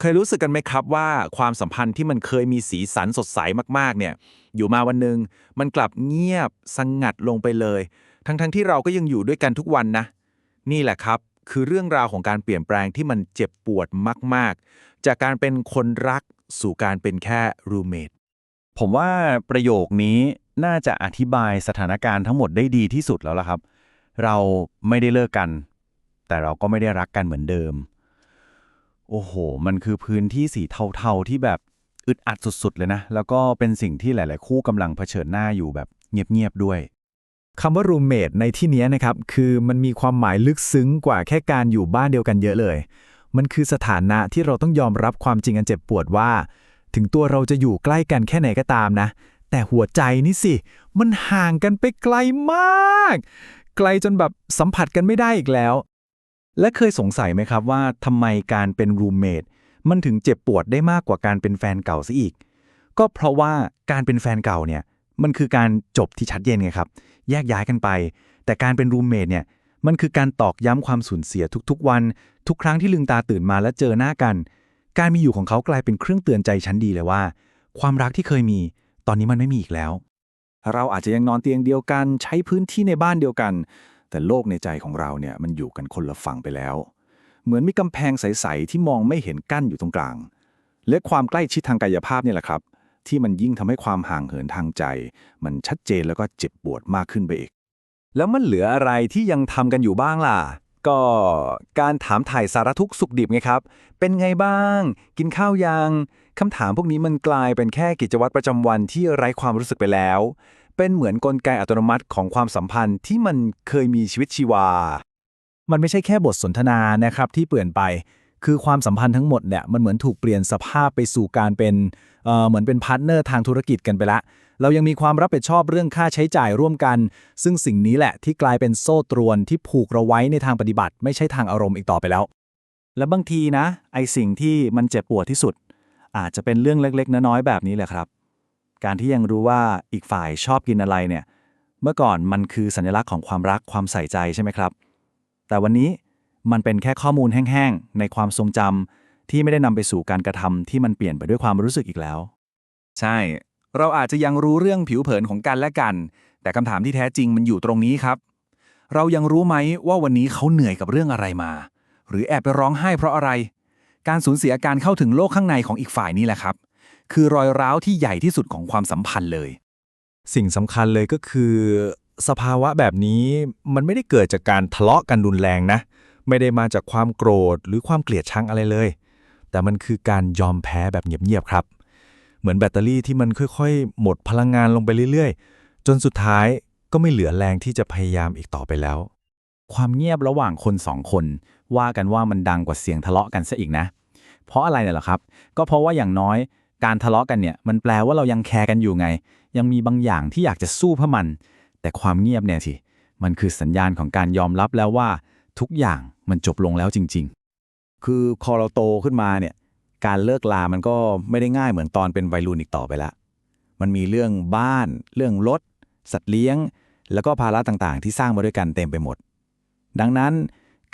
เคยรู้สึกกันไหมครับว่าความสัมพันธ์ที่มันเคยมีสีสันสดใสมากๆ เนี่ย อยู่มาวันหนึ่งมันกลับเงียบสงงัดลงไปเลย ทั้งๆที่เราก็ยังอยู่ด้วยกันทุกวันนะ นี่แหละครับ คือเรื่องราวของการเปลี่ยนแปลงที่มันเจ็บปวดมาก ๆ จากการเป็นคนรักสู่การเป็นแค่รูเมทผมว่าประโยคนี้น่าจะอธิบายสถานการณ์ทั้งหมดได้ดีที่สุดแล้วล่ะครับ เราไม่ได้เลิกกัน แต่เราก็ไม่ได้รักกันเหมือนเดิม โอ้โห มันคือพื้นที่สีเทาๆที่แบบอึดอัดสุดๆเลยนะ แล้วก็เป็นสิ่งที่หลาย ๆ คู่กำลังเผชิญหน้าอยู่แบบเงียบ ๆ ด้วยคำว่า roommate ในที่นี้นะครับ คือมันมีความหมายลึกซึ้งกว่าแค่การอยู่บ้านเดียวกันเยอะเลย มันคือสถานะที่เราต้องยอมรับความจริงอันเจ็บปวดว่า ถึงตัวเราจะอยู่ใกล้กันแค่ไหนก็ตามนะ แต่หัวใจนี่สิ มันห่างกันไปไกลมาก ไกลจนแบบสัมผัสกันไม่ได้อีกแล้ว และเคยสงสัยไหมครับว่าทำไมการเป็นรูมเมทมันถึงเจ็บปวดได้มากกว่าการเป็นแฟนเก่าซะอีก ก็เพราะว่าการเป็นแฟนเก่าเนี่ยมันคือการจบที่ชัดเจนไงครับ แยกย้ายกันไป แต่การเป็นรูมเมทเนี่ยมันคือการตอกย้ำความสูญเสียทุกๆ วัน ทุกครั้งที่ลืมตาตื่นมาแล้วเจอหน้ากัน การมีอยู่ของเขากลายเป็นเครื่องเตือนใจชั้นดีเลยว่า ความรักที่เคยมี ตอนนี้มันไม่มีอีกแล้ว เราอาจจะยังนอนเตียงเดียวกัน ใช้พื้นที่ในบ้านเดียวกัน แต่โลกในใจของเราเนี่ยมันอยู่กันคนละฝั่งไปแล้ว เหมือนมีกำแพงใส ๆ ที่มองไม่เห็นกั้นอยู่ตรงกลาง และความใกล้ชิดทางกายภาพนี่แหละครับ ที่มันยิ่งทำให้ความห่างเหินทางใจ มันชัดเจนแล้วก็เจ็บปวดมากขึ้นไปอีก แล้วมันเหลืออะไรที่ยังทำกันอยู่บ้างล่ะก็การถามถ่ายสารทุกข์สุขดิบไงครับ เป็นไงบ้าง กินข้าวยังคำถามพวกนี้มันกลายเป็นแค่กิจวัตรประจำวันที่ไร้ความรู้สึกไปแล้ว เป็นเหมือนกลไกอัตโนมัติของความสัมพันธ์ที่มันเคยมีชีวิตชีวา มันไม่ใช่แค่บทสนทนานะครับที่เปลี่ยนไป คือความสัมพันธ์ทั้งหมดเนี่ยมันเหมือนถูกเปลี่ยนสภาพไปสู่การเป็นเเหมือนเป็นพาร์ทเนอร์ทางธุรกิจกันไปละ เรายังมีความรับผิดชอบเรื่องค่าใช้จ่ายร่วมกัน ซึ่งสิ่งนี้แหละที่กลายเป็นโซ่ตรวนที่ผูกเราไว้ในทางปฏิบัติ ไม่ใช่ทางอารมณ์อีกต่อไปแล้ว และบางทีนะ ไอสิ่งที่มันเจ็บปวดที่สุด อาจจะเป็นเรื่องเล็ก ๆ น้อยๆแบบนี้แหละครับ การที่ยังรู้ว่าอีกฝ่ายชอบกินอะไรเนี่ย เมื่อก่อนมันคือสัญลักษณ์ของความรักความใส่ใจใช่ไหมครับ แต่วันนี้มันเป็นแค่ข้อมูลแห้งๆ ในความทรงจำที่ไม่ได้นำไปสู่การกระทำที่มันเปลี่ยนไปด้วยความรู้สึกอีกแล้ว ใช่ เราอาจจะยังรู้เรื่องผิวเผินของกันและกัน แต่คำถามที่แท้จริงมันอยู่ตรงนี้ครับ เรายังรู้ไหมว่าวันนี้เขาเหนื่อยกับเรื่องอะไรมา หรือแอบไปร้องไห้เพราะอะไร การสูญเสียการเข้าถึงโลกข้างในของอีกฝ่ายนี่แหละครับ คือรอยร้าวที่ใหญ่ที่สุดของความสัมพันธ์เลย สิ่งสำคัญเลยก็คือ สภาวะแบบนี้มันไม่ได้เกิดจากการทะเลาะกันรุนแรงนะ ไม่ได้มาจากความโกรธหรือความเกลียดชังอะไรเลย แต่มันคือการยอมแพ้แบบเงียบๆครับ เหมือนแบตเตอรี่ที่มันค่อยๆ หมดพลังงานลงไปเรื่อยๆ จนสุดท้ายก็ไม่เหลือแรงที่จะพยายามอีกต่อไปแล้ว ความเงียบระหว่างคนสองคน ว่ากันว่ามันดังกว่าเสียงทะเลาะกันซะอีกนะ เพราะอะไรเนี่ยหรอครับ ก็เพราะว่าอย่างน้อย การทะเลาะกันเนี่ยมันแปลว่าเรายังแคร์กันอยู่ไง ยังมีบางอย่างที่อยากจะสู้เพื่อมัน แต่ความเงียบเนี่ยสิมันคือสัญญาณของการยอมรับแล้วว่า ทุกอย่างมันจบลงแล้วจริง ๆ คือพอเราโตขึ้นมาเนี่ยการเลิกลามันก็ไม่ได้ง่ายเหมือนตอนเป็นวัยรุ่นอีกต่อไปละมันมีเรื่องบ้าน เรื่องรถ สัตว์เลี้ยง แล้วก็ภาระต่างๆ ที่สร้างมาด้วยกันเต็มไปหมด ดังนั้น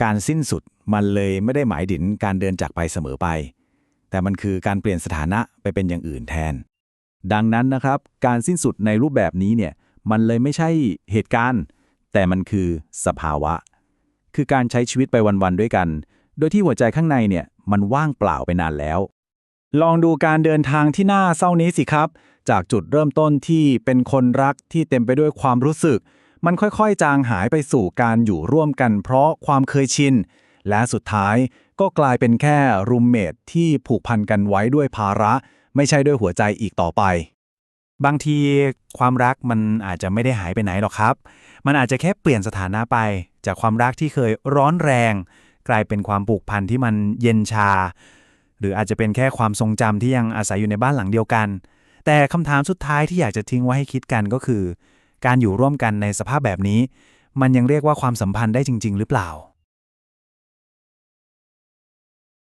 การสิ้นสุดมันเลยไม่ได้หมายถึงการเดินจากไปเสมอไป แต่มันคือการเปลี่ยนสถานะไปเป็นอย่างอื่นแทน ดังนั้นนะครับ การสิ้นสุดในรูปแบบนี้เนี่ยมันเลยไม่ใช่เหตุการณ์ แต่มันคือสภาวะ คือการใช้ชีวิตไปวันๆด้วยกัน โดยที่หัวใจข้างในเนี่ยมันว่างเปล่าไปนานแล้ว ลองดูการเดินทางที่น่าเศร้านี้สิครับ จากจุดเริ่มต้นที่เป็นคนรักที่เต็มไปด้วยความรู้สึก มันค่อยๆ จางหายไปสู่การอยู่ร่วมกัน เพราะความเคยชิน และสุดท้ายก็กลายเป็นแค่รูมเมทที่ผูกพันกันไว้ด้วยภาระ ไม่ใช่ด้วยหัวใจอีกต่อไป บางทีความรักมันอาจจะไม่ได้หายไปไหนหรอกครับ มันอาจจะแค่เปลี่ยนสถานะไป จากความรักที่เคยร้อนแรง กลายเป็นความผูกพันที่มันเย็นชา หรืออาจจะเป็นแค่ความทรงจำที่ยังอาศัยอยู่ในบ้านหลังเดียวกัน แต่คำถามสุดท้ายที่อยากจะทิ้งไว้ให้คิดกันก็คือ การอยู่ร่วมกันในสภาพแบบนี้ มันยังเรียกว่าความสัมพันธ์ได้จริง ๆ หรือเปล่า